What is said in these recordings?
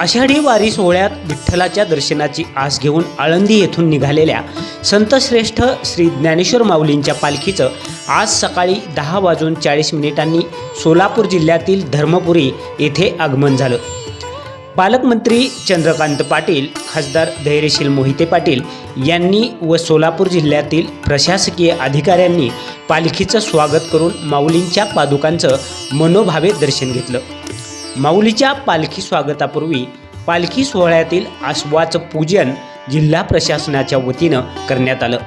आषाढी वारी सोहळ्यात विठ्ठलाच्या दर्शनाची आस घेऊन आळंदी येथून निघालेल्या संतश्रेष्ठ श्री ज्ञानेश्वर माऊलींच्या पालखीचं आज सकाळी दहा वाजून चाळीस मिनिटांनी सोलापूर जिल्ह्यातील धर्मपुरी येथे आगमन झालं. पालकमंत्री चंद्रकांत पाटील खासदार धैर्यशील मोहिते पाटील यांनी व सोलापूर जिल्ह्यातील प्रशासकीय अधिकाऱ्यांनी पालखीचं स्वागत करून माऊलींच्या पादुकांचं मनोभावे दर्शन घेतलं. माऊलीच्या पालखी स्वागतापूर्वी पालखी सोहळ्यातील आश्वाचं पूजन जिल्हा प्रशासनाच्या वतीनं करण्यात आलं.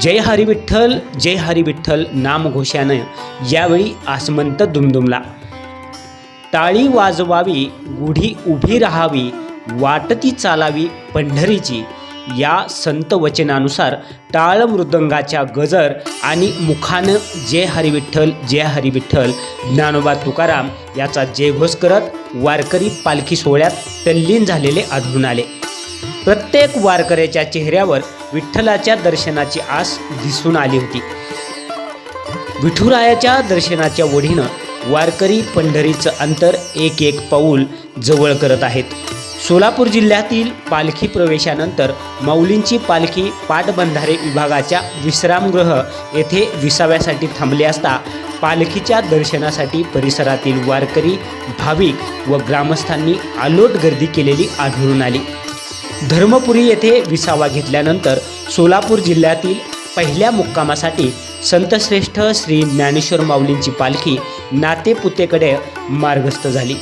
जय हरी विठ्ठल जय हरी विठ्ठल नामघोषानं यावेळी आसमंत दुमदुमला. टाळी वाजवावी गुढी उभी राहावी वाटती चालावी पंढरीची या संत वचनानुसार टाळ मृदंगाच्या गजर आणि मुखानं जय हरी विठ्ठल जय हरी विठ्ठल ज्ञानोबा तुकाराम याचा जयघोष करत वारकरी पालखी सोहळ्यात तल्लीन झालेले आढळून आले. प्रत्येक वारकऱ्याच्या चेहऱ्यावर विठ्ठलाच्या दर्शनाची आस दिसून आली होती. विठुरायाच्या दर्शनाच्या ओढीनं वारकरी पंढरीचं अंतर एक एक पाऊल जवळ करत आहेत. सोलापूर जिल्ह्यातील पालखी प्रवेशानंतर माऊलींची पालखी पाटबंधारे विभागाच्या विश्रामगृह येथे विसाव्यासाठी थांबली असता पालखीच्या दर्शनासाठी परिसरातील वारकरी भाविक व ग्रामस्थांनी आलोट गर्दी केलेली आढळून आली. धर्मपुरी येथे विसावा घेतल्यानंतर सोलापूर जिल्ह्यातील पहिल्या मुक्कामासाठी संतश्रेष्ठ श्री ज्ञानेश्वर माऊलींची पालखी नातेपुतेकडे मार्गस्थ झाली.